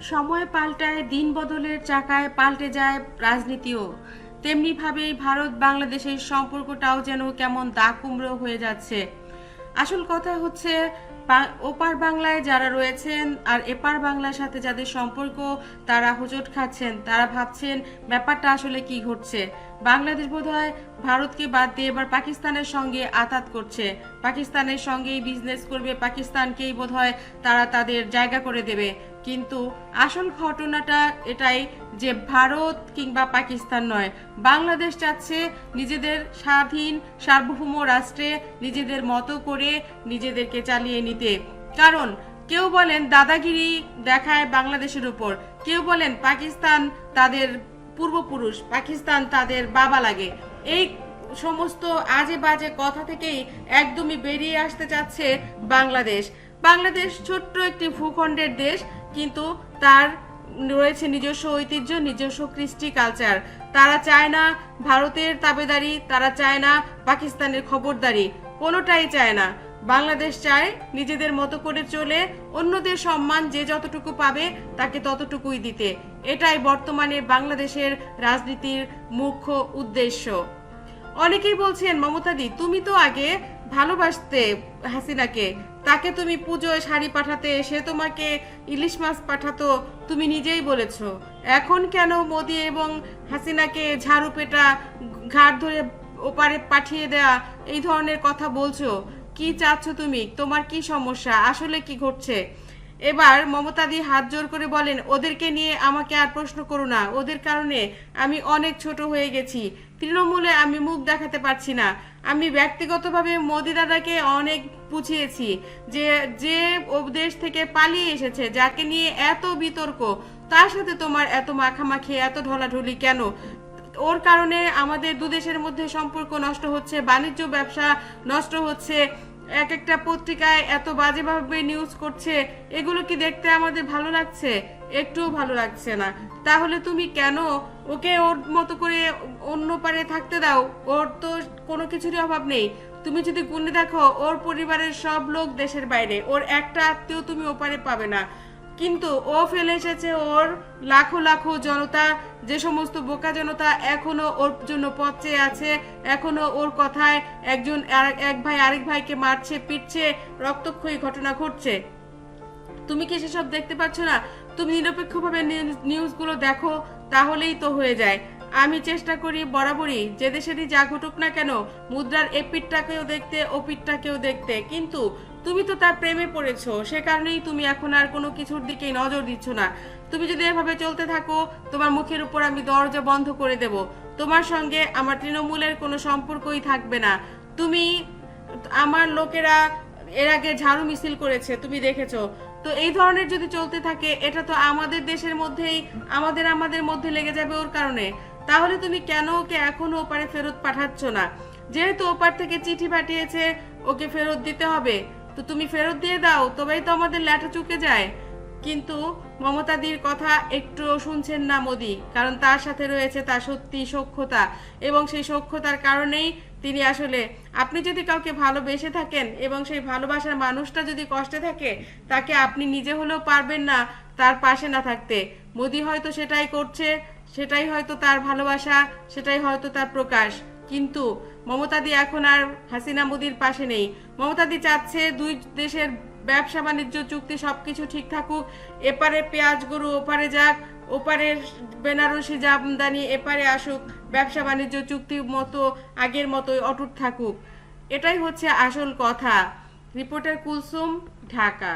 সময় পাল্টায়, দিন বদলের চাকায় পাল্টে যায় রাজনীতিও। তেমনিভাবেই ভারত বাংলাদেশের সম্পর্কটাও যেন কেমন দা কুমড়ো হয়ে যাচ্ছে। আসল কথা হচ্ছে ওপার বাংলায় যারা রয়েছেন আর এপার বাংলার সাথে যাদের সম্পর্ক, তারা হোঁচট খাচ্ছেন। তারা ভাবছেন, ব্যাপারটা আসলে কি ঘটছে? বাংলাদেশ বোধহয় ভারতকে বাদ দিয়ে এবার পাকিস্তানের সঙ্গে আতাত করছে। পাকিস্তানের সঙ্গেই বিজনেস করবে, পাকিস্তানকেই বোধহয় তারা তাদের জায়গা করে দেবে। কিন্তু আসল ঘটনাটা এটাই যে ভারত কিংবা পাকিস্তান নয়, বাংলাদেশ চাচ্ছে নিজেদের স্বাধীন, সার্বভৌম রাষ্ট্রে নিজেদের মতো করে নিজেদেরকে চালিয়ে নিতে। কারণ কেউ বলেন দাদাগিরি দেখায় বাংলাদেশের উপর, কেউ বলেন পাকিস্তান তাদের পূর্বপুরুষ, পাকিস্তান তাদের বাবা লাগে। এই সমস্ত আজে বাজে কথা থেকেই একদমই বেরিয়ে আসতে চাচ্ছে বাংলাদেশ। বাংলাদেশ ছোট্ট একটি ভূখণ্ডের দেশ কিন্তু তার রয়েছে নিজস্ব ঐতিহ্য, নিজস্ব কৃষ্টি কালচার তারা চায় না ভারতের তাবেদারি, তারা চায় না পাকিস্তানের খবরদারি। কোনোটাই চায় না। বাংলাদেশ চায় নিজেদের মতো করে চলে, অন্যদের সম্মান যে যতটুকু পাবে তাকে ততটুকুই দিতে। এটাই বর্তমানে বাংলাদেশের রাজনীতির মুখ্য উদ্দেশ্য। অনেকেই বলছেন মমতাদি তুমি তো আগে ভালোবাসতে হাসিনাকে। তাকে তুমি পুজোয় শাড়ি পাঠাতে সে তোমাকে ইলিশ মাছ পাঠাতো তুমি নিজেই বলেছ। এখন কেন মোদি এবং হাসিনাকে ঝাড়ু পেটা ঘাট ধরে ওপারে পাঠিয়ে দেয়া, এই ধরনের কথা বলছো? কি চাচ্ছ তুমি? তোমার কি সমস্যা? আসলে কি ঘটছে? এবার মমতাদি হাত জোর করে বলেন, ওদেরকে নিয়ে আমাকে আর প্রশ্ন করো না। ওদের কারণে আমি অনেক ছোট হয়ে গেছি। তৃণমূলে আমি মুখ দেখাতে পারছি না। আমি ব্যক্তিগতভাবে মোদি দাদাকে অনেক পুছিয়েছি যে যে দেশ থেকে পালিয়ে এসেছে, যাকে নিয়ে এত বিতর্ক, তার সাথে তোমার এত মাখামাখি, এত ঢলাঢলি কেন? ওর কারণে আমাদের দুদেশের মধ্যে সম্পর্ক নষ্ট হচ্ছে, বাণিজ্য ব্যবসা নষ্ট হচ্ছে এক একটা পত্রিকায় এত বাজেভাবে নিউজ করছে, এগুলো কি দেখতে আমাদের ভালো লাগছে? একটুও ভালো লাগছে না। তাহলে তুমি কেন ওকে ওর মতো করে অন্য পারে থাকতে দাও? ওর তো কোনো কিছুরই অভাব নেই। তুমি যদি গুনে দেখো, ওর পরিবারের সব লোক দেশের বাইরে। ওর একটা আত্মীয় তুমি ওপারে পাবে না। কিন্তু ও ফেলে এসেছে ওর লাখো লাখো জনতা, যে সমস্ত বোকা জনতা এখনও ওর জন্য পথ চেয়ে আছে, এখনও ওর কথায় একজন এক ভাই আরেক ভাইকে মারছে, পিটছে, রক্তক্ষয়ী ঘটনা ঘটছে। তুমি কি সেসব দেখতে পাচ্ছ না? তুমি নিরপেক্ষভাবে নিউজ- নিউজগুলো দেখো, তাহলেই তো হয়ে যায়। আমি চেষ্টা করি বরাবরই, যে দেশেরই যা ঘটুক না কেন, মুদ্রার এপিটটাকেও দেখতে ওপিটটাকেও দেখতে। কিন্তু তুমি তো তার প্রেমে পড়েছো, সে কারণেই তুমি এখন আর কোনো কিছুর দিকে নজর দিচ্ছ না। তুমি যদি এভাবে চলতে থাকো, তোমার মুখের উপর আমি দরজা বন্ধ করে দেব। তোমার সঙ্গে আমার তৃণমূলের কোনো সম্পর্কই থাকবে না। তুমি আমার লোকেরা এর আগে ঝাড়ু মিছিল করেছে, তুমি দেখেছ। তো এই ধরনের যদি চলতে থাকে, এটা তো আমাদের দেশের মধ্যেই, আমাদের আমাদের মধ্যে লেগে যাবে ওর কারণে। তাহলে তুমি কেন ওকে এখনও ওপারে ফেরত পাঠাচ্ছ না? যেহেতু ওপার থেকে চিঠি পাঠিয়েছে, ওকে ফেরত দিতে হবে। তো তুমি ফেরত দিয়ে দাও, তবেই তো আমাদের ল্যাটা চুকে যায়। কিন্তু মমতাদির কথা একটু শুনছেন না মোদি, কারণ তার সাথে রয়েছে তার সত্যি সক্ষতা এবং সেই সক্ষতার কারণেই তিনি আসলে, আপনি যদি কাউকে ভালোবেসে থাকেন এবং সেই ভালোবাসার মানুষটা যদি কষ্টে থাকে, তাকে আপনি নিজে হলেও পারবেন না তার পাশে না থাকতে। মোদি হয়তো সেটাই করছে, সেটাই হয়তো তার ভালোবাসা, সেটাই হয়তো তার প্রকাশ। কিন্তু মমতাদি এখন আর হাসিনা মোদির পাশে নেই। মমতাদি চাচ্ছে দুই দেশের ব্যবসা বাণিজ্য, চুক্তি সবকিছু ঠিক থাকুক। এপারে পেঁয়াজ গরু ওপারে যাক ওপারের বেনারসি জামদানি এপারে আসুক, ব্যবসা বাণিজ্য চুক্তির মতো, আগের মতোই অটুট থাকুক। এটাই হচ্ছে আসল কথা। রিপোর্টার কুলসুম, ঢাকা।